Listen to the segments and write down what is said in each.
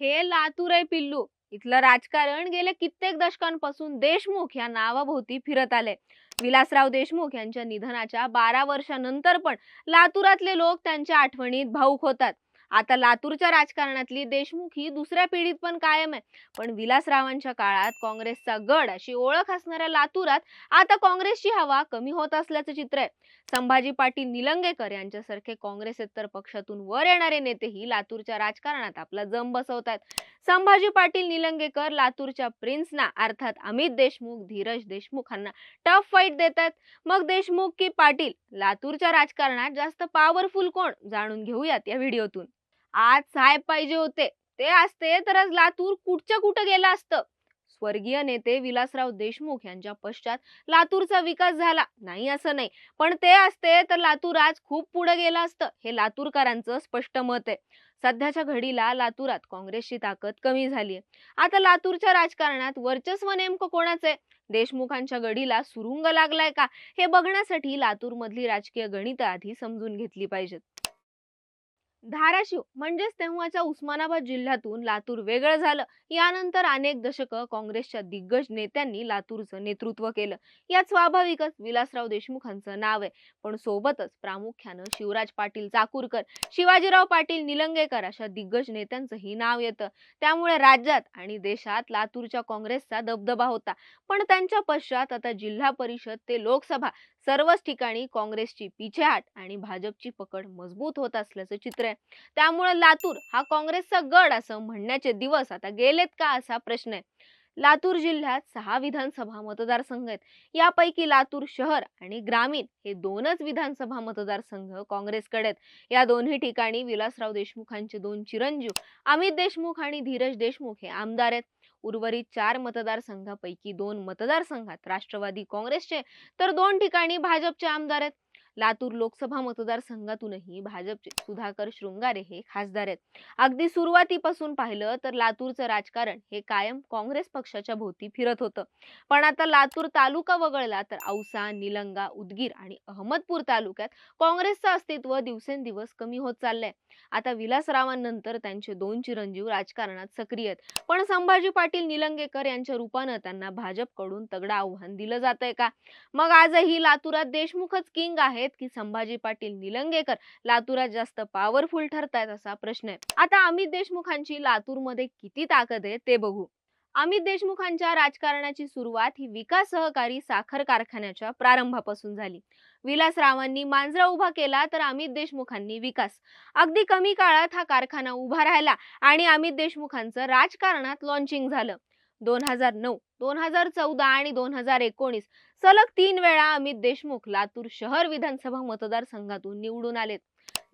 हे लातूर आहे पिल्लू. इथलं राजकारण गेल्या कित्येक दशकांपासून देशमुख या नावाभोवती फिरत आले विलासराव देशमुख यांच्या निधनाच्या बारा वर्षानंतर पण लातूरातले लोक त्यांच्या आठवणीत भाऊक होतात. आता लातूरच्या राजकारणातली देशमुख ही दुसऱ्या पिढीत पण कायम आहे. पण विलासरावांच्या काळात काँग्रेसचा गड अशी ओळख असणाऱ्या लातूरात आता काँग्रेसची हवा कमी होत असल्याचं चित्र आहे. संभाजी पाटील निलंगेकर यांच्यासारखे काँग्रेसेतर पक्षातून वर येणारे नेतेही लातूरच्या राजकारणात आपला जम बसवतात संभाजी पाटील निलंगेकर लातूरच्या प्रिन्सना अर्थात अमित देशमुख धीरज देशमुखांना टफ फाईट देतात मग देशमुख की पाटील लातूरच्या राजकारणात जास्त पॉवरफुल कोण? जाणून घेऊयात या व्हिडिओतून. आज साहेब पाहिजे होते. ते असते तर आज लातूर कुठच्या कुठं गेलं असतं? स्वर्गीय नेते विलासराव देशमुख यांच्या पश्चात लातूरचा विकास झाला. नाही असं नाही. पण ते असते तर लातूर आज खूप पुढे गेलं असतं. हे लातूरकरांचं स्पष्ट मत आहे. सध्याच्या घडीला लातूरात काँग्रेसची ताकद कमी झाली आहे. आता लातूरच्या राजकारणात वर्चस्व नेमकं कोणाचं आहे? देशमुखांच्या गडीला सुरुंग लागलाय का? हे बघण्यासाठी लातूर मधली राजकीय गणित आधी समजून घेतली पाहिजेत. धाराशिव म्हणजेच तेव्हाच्या उस्मानाबाद जिल्ह्यातून लातूर वेगळं झालं. यानंतर अनेक दशकं काँग्रेसच्या दिग्गज नेत्यांनी लातूरचं नेतृत्व केलं. यात स्वाभाविकच विलासराव देशमुखांचं नाव आहे. पण सोबतच प्रामुख्यानं शिवराज पाटील चाकूरकर शिवाजीराव पाटील निलंगेकर अशा दिग्गज नेत्यांचंही नाव येतं. त्यामुळे राज्यात आणि देशात लातूरच्या काँग्रेसचा दबदबा होता. पण त्यांच्या पश्चात आता जिल्हा परिषद ते लोकसभा सर्वच ठिकाणी काँग्रेसची पिछेहाट आणि भाजपची पकड मजबूत होत असल्याचं चित्र आहे. त्यामुळे लातूर हा काँग्रेसचा गड असं म्हणण्याचे दिवस आता गेलेत का असा प्रश्न आहे. लातूर जिल्ह्यात सहा विधानसभा मतदारसंघ आहेत. यापैकी लातूर शहर आणि ग्रामीण हे दोनच विधानसभा मतदारसंघ काँग्रेसकडे आहेत. या दोन्ही ठिकाणी विलासराव देशमुखांचे दोन चिरंजीव अमित देशमुख आणि धीरज देशमुख हे आमदार आहेत. उर्वरित चार मतदारसंघापैकी दोन मतदारसंघात राष्ट्रवादी काँग्रेसचे तर दोन ठिकाणी भाजपचे आमदार आहेत. लातूर लोकसभा मतदारसंघातूनही भाजपचे सुधाकर शृंगारे हे खासदार आहेत. अगदी सुरुवातीपासून पाहिलं तर लातूरचं राजकारण हे कायम काँग्रेस पक्षाच्या भोवती फिरत होतं. पण आता लातूर तालुका वगळला तर औसा निलंगा उदगीर आणि अहमदपूर तालुक्यात काँग्रेसचं अस्तित्व दिवसेंदिवस कमी होत चाललंय. आता विलासरावांनंतर त्यांचे दोन चिरंजीव राजकारणात सक्रिय आहेत. पण संभाजी पाटील निलंगेकर यांच्या रूपानं त्यांना भाजपकडून तगडं आव्हान दिलं जात आहे का? मग आजही लातूरात देशमुखच किंग आहेत? की संभाजी पाटील निलंगेकर लातूरात जास्त पॉवरफुल ठरतायत असा प्रश्न आहे. आता अमित देशमुखांची लातूरमध्ये किती ताकद आहे ते बघू. अमित देशमुखांच्या राजकारणाची सुरुवात ही विकास सहकारी साखर कारखान्याच्या प्रारंभापासून झाली. विलासरावांनी मांजरा उभा केला तर अमित देशमुखांनी विकास. अगदी कमी काळात हा कारखाना उभा राहिला आणि अमित देशमुखांचं राजकारणात लॉन्चिंग झालं. दोन हजार नऊ दोन हजार चौदा आणि दोन हजार एकोणीस सलग तीन वेळा अमित देशमुख लातूर शहर विधानसभा मतदारसंघातून निवडून आलेत.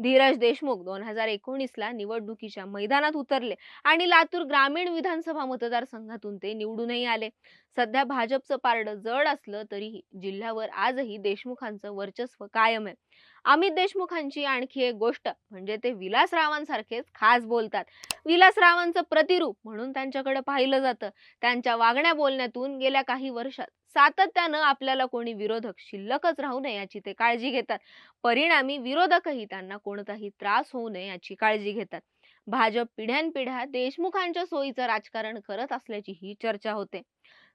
धीरज देशमुख दोन हजार एकोणीसला निवडणुकीच्या मैदानात उतरले आणि लातूर ग्रामीण विधानसभा मतदारसंघातून ते निवडूनही आले. सध्या भाजपचं पारड जड असलं तरीही जिल्ह्यावर आजही देशमुखांचं वर्चस्व कायम आहे. अमित देशमुखांची आणखी एक गोष्ट म्हणजे ते विलासरावांसारखेच खास बोलतात. विलासरावांचं प्रतिरूप म्हणून त्यांच्याकडे पाहिलं जातं. त्यांच्या वागण्या बोलण्यातून गेल्या काही वर्षात सातत्यानं आपल्याला कोणी विरोधक शिल्लकच राहू नये याची ते काळजी घेतात. परिणामी विरोधकही त्यांना कोणताही त्रास होऊ नये याची काळजी घेतात. भाजप पिढ्यानपिढ्या देशमुखांच्या सोयीचं राजकारण करत असल्याची ही चर्चा होते.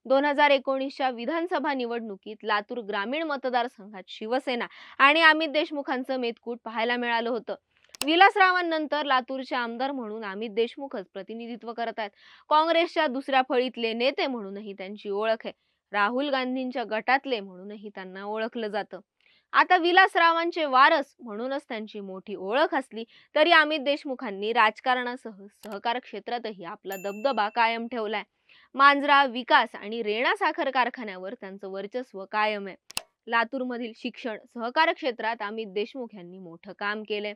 दोन हजार एकोणीसच्या विधानसभा निवडणुकीत लातूर ग्रामीण मतदारसंघात शिवसेना आणि अमित देशमुखांचं मेतकूट पाहायला मिळालं होतं. विलासरावांनंतर लातूरचे आमदार म्हणून अमित देशमुखच प्रतिनिधित्व करत आहेत. काँग्रेसच्या दुसऱ्या फळीतले नेते म्हणूनही त्यांची ओळख आहे. राहुल गांधींच्या गटातले म्हणूनही त्यांना ओळखलं जातं. आता विलासरावांचे वारस म्हणूनच त्यांची मोठी ओळख असली तरी अमित देशमुखांनी राजकारणासह सहकार क्षेत्रातही आपला दबदबा कायम ठेवलाय. मांजरा विकास आणि रेणा साखर कारखान्यावर त्यांचं वर्चस्व कायम आहे. लातूरमधील शिक्षण सहकार क्षेत्रात अमित देशमुख यांनी मोठं काम केलंय.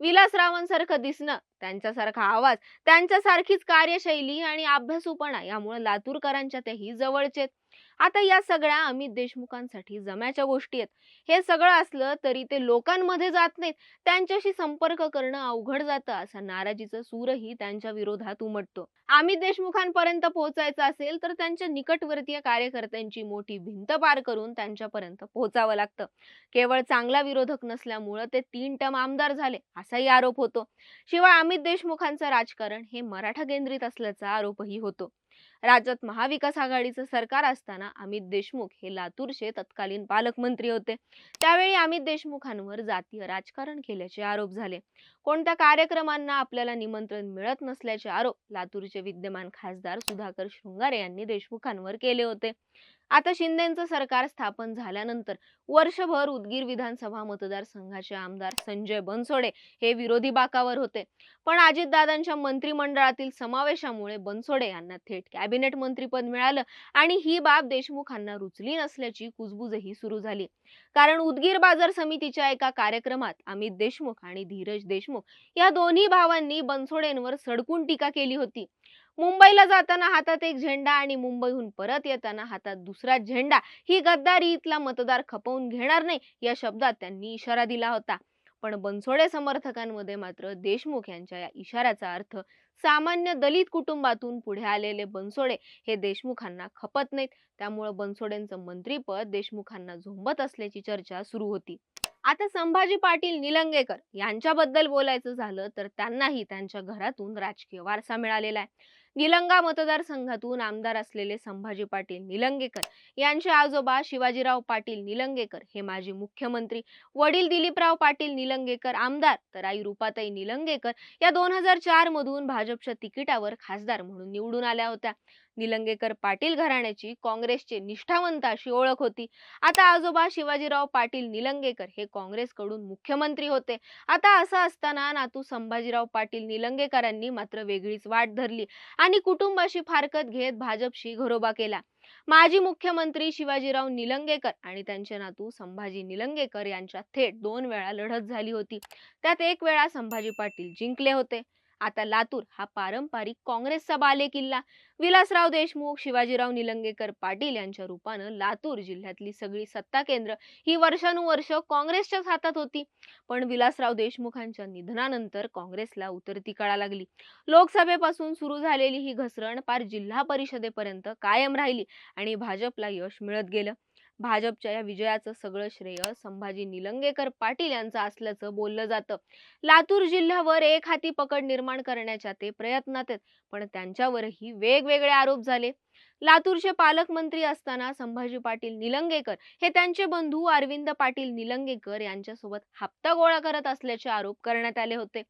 विलासरावांसारखं दिसणं त्यांच्यासारखा आवाज त्यांच्यासारखीच कार्यशैली आणि अभ्यासूपणा यामुळे लातूरकरांच्या तेही जवळचे आता या सगळ्या अमित देशमुखांसाठी जम्याच्या गोष्टी आहेत. हे सगळं असलं तरी ते लोकांमध्ये जात नाहीत. त्यांच्याशी संपर्क करणं अवघड जातं. असा नाराजीचा सूरही त्यांच्या विरोधात उमटतो. अमित देशमुखांपर्यंत पोहोचायचं असेल तर त्यांच्या निकटवर्तीय कार्यकर्त्यांची मोठी भिंत पार करून त्यांच्यापर्यंत पोहोचावं लागतं. केवळ चांगला विरोधक नसल्यामुळं ते तीन टम आमदार झाले असाही आरोप होतो. शिवाय अमित देशमुखांचं राजकारण हे मराठा केंद्रित असल्याचा आरोपही होतो. राज्यात महाविकास आघाडीचं सरकार असताना अमित देशमुख हे लातूरचे तत्कालीन पालकमंत्री होते. त्यावेळी अमित देशमुखांवर जातीय राजकारण केल्याचे आरोप झाले. कोणत्या कार्यक्रमांना आपल्याला निमंत्रण मिळत नसल्याचे आरोप लातूरचे विद्यमान खासदार सुधाकर शृंगारे यांनी देशमुखांवर केले होते. आता शिंदेचं सरकार स्थापन झाल्यानंतर वर्षभर उदगीर विधानसभा मतदारसंघाचे आमदार संजय बनसोडे हे विरोधी बाकावर होते. पण अजितदादांच्या मंत्रिमंडळातील समावेशामुळे बनसोडे यांना थेट कॅबिनेट मंत्रीपद मिळालं आणि ही बाब देशमुखांना रुचली नसल्याची कुजबुजही सुरू झाली. कारण उदगीर बाजार समितीच्या एका कार्यक्रमात अमित देशमुख आणि धीरज देशमुख या दोन्ही भावांनी बनसोडेंवर सडकून टीका केली होती. मुंबईला जाताना हातात एक झेंडा आणि मुंबईहून परत येताना हातात दुसरा झेंडा. ही गद्दारी इथला मतदार खपवून घेणार नाही या शब्दात त्यांनी इशारा दिला होता. पण बनसोडे समर्थकांमध्ये मात्र देशमुख यांच्या या इशाऱ्याचा अर्थ सामान्य दलित कुटुंबातून पुढे आलेले बनसोडे हे देशमुखांना खपत नाहीत. त्यामुळे बनसोडेंचं मंत्रीपद देशमुखांना झोंबत असल्याची चर्चा सुरू होती. आता संभाजी पाटील निलंगेकर यांच्याबद्दल बोलायचं झालं तर त्यांनाही त्यांच्या घरातून राजकीय वारसा मिळालेला आहे. निलंगा मतदारसंघातून आमदार असलेले संभाजी पाटील निलंगेकर यांचे आजोबा शिवाजीराव पाटील निलंगेकर हे माजी मुख्यमंत्री वडील दिलीपराव पाटील निलंगेकर आमदार तर आई रुपाताई निलंगेकर या दोन हजार चार मधून भाजपच्या तिकिटावर खासदार म्हणून निवडून आल्या होत्या. निलंगेकर पाटील घराण्याची काँग्रेसचे निष्ठावंत अशी ओळख होती. आता आजोबा शिवाजीराव पाटील निलंगेकर हे काँग्रेसकडून मुख्यमंत्री होते. आता असं असताना नातू संभाजीराव पाटील निलंगेकरांनी मात्र वेगळीच वाट धरली आणि कुटुंबाशी फारकत घेत भाजपशी घरोबा केला. माजी मुख्यमंत्री शिवाजीराव निलंगेकर आणि त्यांचे नातू संभाजी निलंगेकर यांच्या थेट दोन वेळा लढत झाली होती. त्यात एक वेळा संभाजी पाटील जिंकले होते. आता लातूर हा पारंपरिक काँग्रेसचा बालेकिल्ला विलासराव देशमुख शिवाजीराव निलंगेकर पाटील यांच्या रूपानं लातूर जिल्ह्यातली सगळी सत्ता केंद्र ही वर्षानुवर्ष काँग्रेसच्याच हातात होती. पण विलासराव देशमुखांच्या निधनानंतर काँग्रेसला उतरती कळा लागली. लोकसभेपासून सुरू झालेली ही घसरण पार जिल्हा परिषदेपर्यंत कायम राहिली आणि भाजपला यश मिळत गेलं. भाजपच्या या विजयाचं सगळं श्रेय संभाजी निलंगेकर पाटील यांचं असल्याचं बोललं जातं. लातूर जिल्ह्यावर एक हाती पकड निर्माण करण्याच्या ते प्रयत्नात आहेत पण त्यांच्यावरही वेगवेगळे आरोप झाले. लातूरचे पालकमंत्री असताना संभाजी पाटील निलंगेकर हे त्यांचे बंधू अरविंद पाटील निलंगेकर यांच्यासोबत हप्ता गोळा करत असल्याचे आरोप करण्यात आले होते.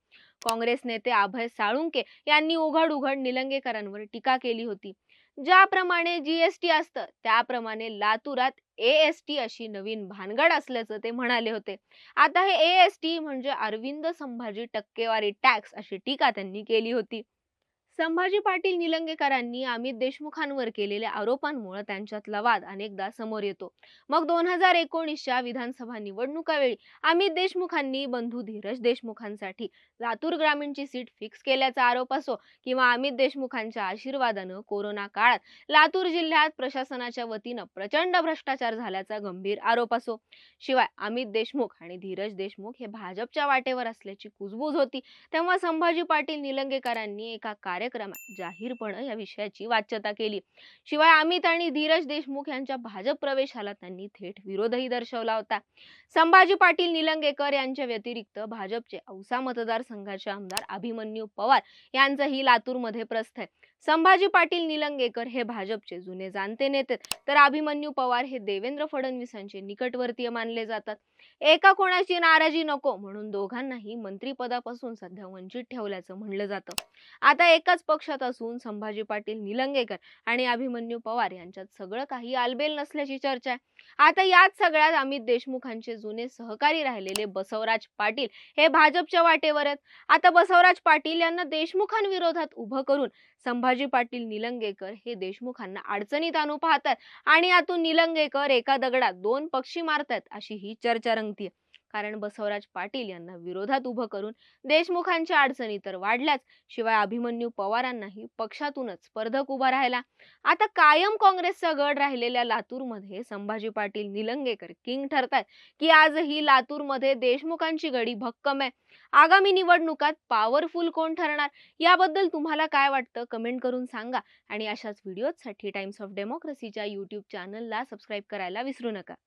काँग्रेस नेते अभय साळुंके यांनी उघड उघड निलंगेकरांवर टीका केली होती. ज्याप्रमाणे जीएसटी असतं त्याप्रमाणे लातूरात एएसटी अशी नवीन भानगड असल्याचं ते म्हणाले होते. आता हे एएसटी म्हणजे अरविंद संभाजी टक्केवारी टॅक्स अशी टीका त्यांनी केली होती. संभाजी पाटील निलंगेकरांनी अमित देशमुखांवर केलेल्या आरोपांमुळे त्यांच्यातला वाद अनेकदा समोर येतो. मग दोन हजार एकोणीसच्या विधानसभा निवडणुकावेळी अमित देशमुखांनी बंधू धीरज देशमुखांसाठी लातूर ग्रामीणची सीट फिक्स केल्याचा आरोप असो किंवा अमित देशमुखांच्या आशीर्वादानं कोरोना काळात लातूर जिल्ह्यात प्रशासनाच्या वतीनं प्रचंड भ्रष्टाचार झाल्याचा गंभीर आरोप असो. शिवाय अमित देशमुख आणि धीरज देशमुख हे भाजपच्या वाटेवर असल्याची कुजबूज होती. तेव्हा संभाजी पाटील निलंगेकरांनी एका कार्य कार्यक्रमात जाहीरपणे या विषयाची वाच्यता केली. शिवाय अमित आणि धीरज देशमुख यांच्या भाजप प्रवेशाला त्यांनी थेट विरोधही दर्शवला होता. संभाजी पाटील निलंगेकर यांच्या व्यतिरिक्त भाजपचे औसा मतदारसंघाचे आमदार अभिमन्यू पवार यांचंही लातूरमध्ये प्रस्थ आहे. संभाजी पाटील निलंगेकर हे भाजपचे जुने जाणते नेते तर अभिमन्यू पवार हे देवेंद्र फडणवीसांचे निकटवर्तीय मानले जातात. एका कोणाची नाराजी नको म्हणून दोघांनाही मंत्रिपदापासून सध्या वंचित ठेवल्याचं म्हणलं जातं. आता एकाच पक्षात असून संभाजी पाटील निलंगेकर आणि अभिमन्यू पवार यांच्यात सगळं काही आलबेल नसल्याची चर्चा आहे. आता याच सगळ्यात अमित देशमुखांचे जुने सहकारी राहिलेले बसवराज पाटील हे भाजपच्या वाटेवर आहेत. आता बसवराज पाटील यांना देशमुखांविरोधात उभं करून संभाजी पाटील निलंगेकर हे देशमुखांना अडचणीत आणू पाहतात आणि यातून निलंगेकर एका दगडात दोन पक्षी मारतात अशी ही चर्चा रंगतीये कारण बसवराज पाटील यांना विरोधात उभं करून देशमुखांच्या अडचणी तर वाढल्याच शिवाय अभिमन्यू पवारांनाही पक्षातूनच स्पर्धक उभा राहिला. आता कायम काँग्रेसचा गड राहिलेल्या लातूरमध्ये संभाजी पाटील निलंगेकर किंग ठरतायत की आजही लातूरमध्ये देशमुखांची गडी भक्कम आहे. आगामी निवडणुकात पॉवरफुल कोण ठरणार? याबद्दल तुम्हाला काय वाटतं? कमेंट करून सांगा. आणि अशाच व्हिडिओसाठी टाइम्स ऑफ डेमोक्रेसीच्या यूट्यूब चॅनलला सबस्क्राईब करायला विसरू नका.